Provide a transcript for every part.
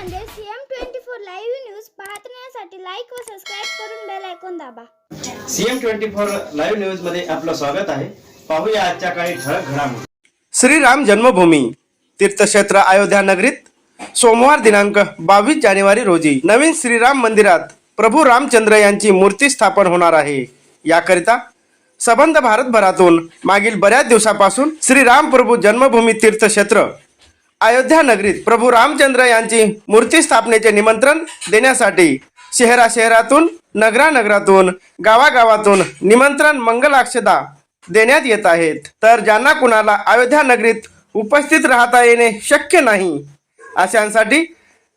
Nanded CM twenty four live news पाहण्यासाठी like व subscribe करून बेल ऐकून दाबा. सीएम ट्वेंटी फोर लाईव्ह न्यूजमध्ये आपलं स्वागत आहे. पाहूया आजच्या काही ठळक घडामोडी. श्रीराम जन्मभूमी तीर्थक्षेत्र अयोध्या नगरीत सोमवार दिनांक बावीस जानेवारी रोजी नवीन श्रीराम मंदिरात प्रभू रामचंद्र यांची मूर्ती स्थापन होणार आहे. याकरिता सबंध भारतभरातून मागील बऱ्याच दिवसापासून श्रीराम प्रभू जन्मभूमी तीर्थक्षेत्र अयोध्या नगरीत प्रभू रामचंद्र यांची मूर्ती स्थापनेचे निमंत्रण देण्यासाठी शहरा शहरातून नगरानगरातून गावागावातून निमंत्रण मंगलाक्षदा देण्यात येत आहेत. तर ज्यांना कुणाला अयोध्या नगरीत उपस्थित राहता येणे शक्य नाही अशांसाठी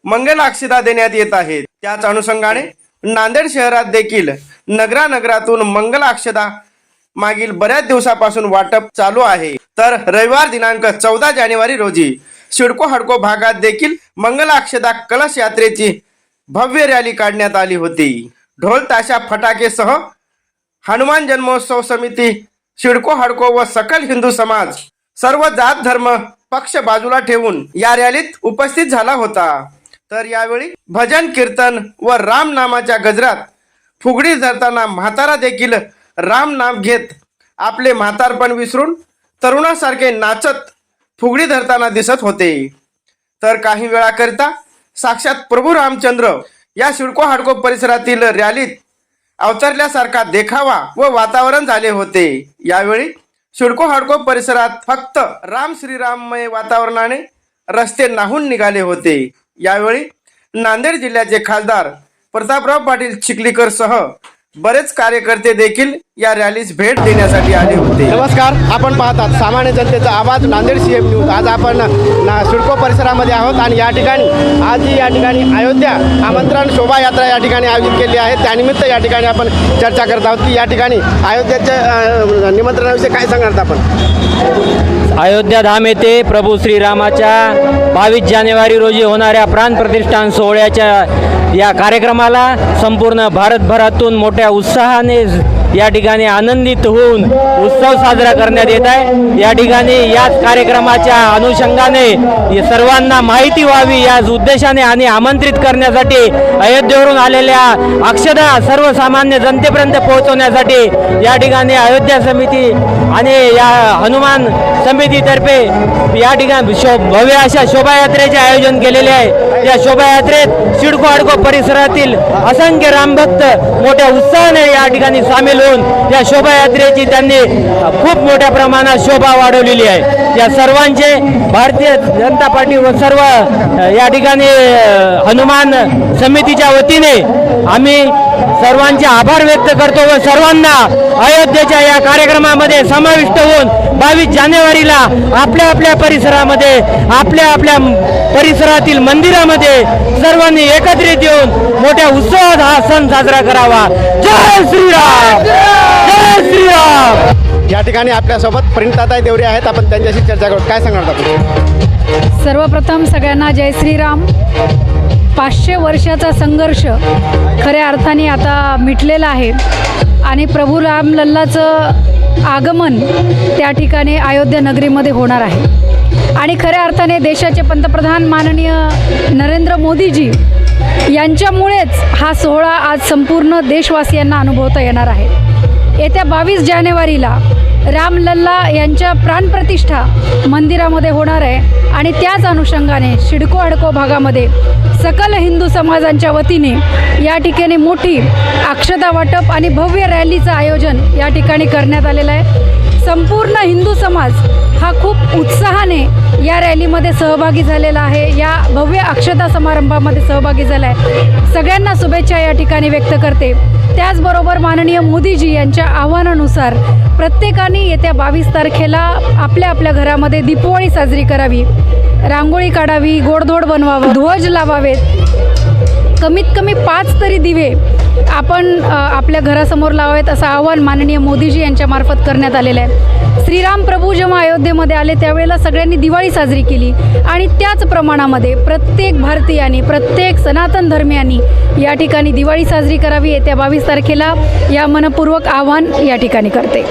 मंगलाक्षदा देण्यात येत आहेत. त्याच अनुषंगाने नांदेड शहरात देखील नगरानगरातून मंगलाक्षदा मागील बऱ्याच दिवसापासून वाटप चालू आहे. तर रविवार दिनांक चौदा जानेवारी रोजी शिडको हडको भागात देखील मंगलाक्षदा कलश यात्रेची भव्य रॅली काढण्यात आली होती. ढोल ताशा फटाकेसह हनुमान जन्मोत्सव समिती शिडको हडको व सकल हिंदू समाज सर्व जात धर्म पक्ष बाजूला ठेवून या रॅलीत उपस्थित झाला होता. तर यावेळी भजन कीर्तन व राम नामाच्या गजरात फुगडी धरताना म्हातारा देखील राम नाम घेत आपले म्हातारपण विसरून तरुणासारखे नाचत फुगडी धरताना दिसत होते. तर काही वेळाकरिता साक्षात प्रभू रामचंद्र या शिडको हाडको परिसरातील रॅलीत अवतरल्यासारखा देखावा व वातावरण झाले होते. यावेळी शिडको हाडको परिसरात फक्त राम श्रीराममय वातावरणाने रस्ते नाहून निघाले होते. यावेळी नांदेड जिल्ह्याचे खासदार प्रतापराव पाटील चिखलीकर सह बरेच कार्यकर्ते देखील या रॅलीस भेट देण्यासाठी आले होते. नमस्कार आपण पाहतात सामान्य जनतेचा आवाज नांदेड सी एम न्यूज आज आपण ना सिडको परिसरामध्ये आहोत आणि या ठिकाणी आज ही या ठिकाणी अयोध्या आमंत्रण शोभायात्रा या ठिकाणी आयोजित केली आहे. त्यानिमित्त या ठिकाणी आपण चर्चा करत आहोत की या ठिकाणी अयोध्याच्या निमंत्रणाविषयी काय सांगणार आपण? अयोध्या धाम येथे प्रभू श्रीरामाच्या बावीस जानेवारी रोजी होणाऱ्या प्राणप्रतिष्ठान सोहळ्याच्या या कार्यक्रमाला संपूर्ण भारतभरातून मोठ्या उत्साहाने या ठिकाणी आनंदित होऊन उत्सव साजरा करण्यात येत आहे. या ठिकाणी याच कार्यक्रमाच्या अनुषंगाने सर्वांना माहिती व्हावी याच उद्देशाने आणि आमंत्रित करण्यासाठी अयोध्येवरून आलेल्या अक्षदा सर्वसामान्य जनतेपर्यंत पोहोचवण्यासाठी या ठिकाणी अयोध्या समिती आणि या हनुमान समितीतर्फे या ठिकाणी शो भव्य अशा शोभायात्रेचे आयोजन केलेले आहे. या शोभायात्रेत सिडको अडको परिसरातील असंख्य रामभक्त मोठ्या उत्साहाने या ठिकाणी सामील होऊन या शोभायात्रेची त्यांनी खूप मोठ्या प्रमाणात शोभा वाढवलेली आहे. या सर्वांचे भारतीय जनता पार्टी व सर्व या ठिकाणी हनुमान समितीच्या वतीने आम्ही सर्वांचे आभार व्यक्त करतो व सर्वांना अयोध्येच्या या कार्यक्रमामध्ये समाविष्ट होऊन बावीस जानेवारीला आपल्या आपल्या परिसरामध्ये आपल्या आपल्या परिसरातील मंदिरामध्ये सर्वांनी एकत्रित येऊन मोठ्या उत्सवात हा सण साजरा करावा. जय श्रीराम! जय श्रीराम! या ठिकाणी आपल्यासोबत प्रिंताताई देवरे आहेत. आपण त्यांच्याशी चर्चा करू. काय सांगणार आपण? सर्वप्रथम सगळ्यांना जय श्रीराम. पाचशे वर्षाचा संघर्ष खऱ्या अर्थाने आता मिटलेला आहे. आणि प्रभू राम लल्लाचं आगमन त्या ठिकाणी अयोध्या नगरीमध्ये होणार आहे. आणि खऱ्या अर्थाने देशाचे पंतप्रधान माननीय नरेंद्र मोदीजी यांच्यामुळेच हा सोहळा आज संपूर्ण देशवासियांना अनुभवता येणार आहे. येत्या बावीस जानेवारीला रामलल्ला यांच्या प्राणप्रतिष्ठा मंदिरामध्ये होणार आहे. आणि त्याच अनुषंगाने शिडको अडको भागामध्ये सकल हिंदू समाजांच्या वतीने या ठिकाणी मोठी अक्षता वाटप आणि भव्य रॅलीचं आयोजन या ठिकाणी करण्यात आलेलं आहे. संपूर्ण हिंदू समाज हा खूप उत्साहाने या रॅलीमध्ये सहभागी झालेला आहे. या भव्य अक्षता समारंभामध्ये सहभागी झाला आहे सगळ्यांना शुभेच्छा या ठिकाणी व्यक्त करते. त्याचबरोबर माननीय मोदीजी यांच्या आव्हानानुसार प्रत्येकाने येत्या बावीस तारखेला आपल्या आपल्या घरामध्ये दीपावळी साजरी करावी. रांगोळी काढावी गोडधोड बनवावं ध्वज लावावेत. कमीत कमी पाच तरी दिवे आपण आपल्या घरासमोर लावावेत असं आवाहन माननीय मोदीजी यांच्यामार्फत करण्यात आलेलं आहे. श्रीराम प्रभू जेव्हा अयोध्येमध्ये आले त्यावेळेला सगळ्यांनी दिवाळी साजरी केली. आणि त्याच प्रमाणामध्ये प्रत्येक भारतीयांनी प्रत्येक सनातन धर्मियांनी या ठिकाणी दिवाळी साजरी करावी येत्या बावीस तारखेला या मनपूर्वक आवाहन या ठिकाणी करते.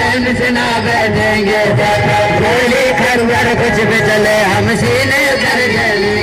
चैन से ना बैठेंगे गोली खरवर कुछ भी चले हम सीने कर जाएंगे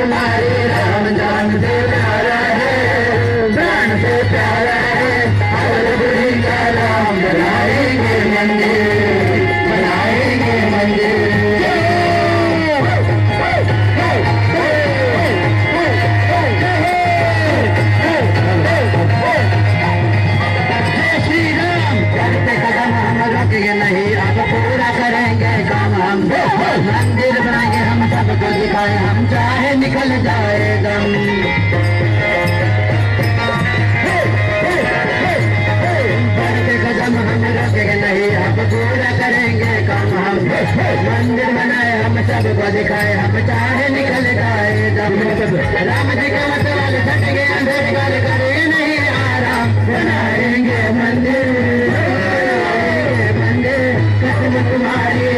tonight. सब पूरा करेंगे काम हम। मंदिर बनाए हम सबको दिखाए हम चाहे निकल जाए राम जी का मतवाल छट गया देखभाल करे नहीं आराम बनाएंगे मंदिर मंदिर। कसम तुम्हारी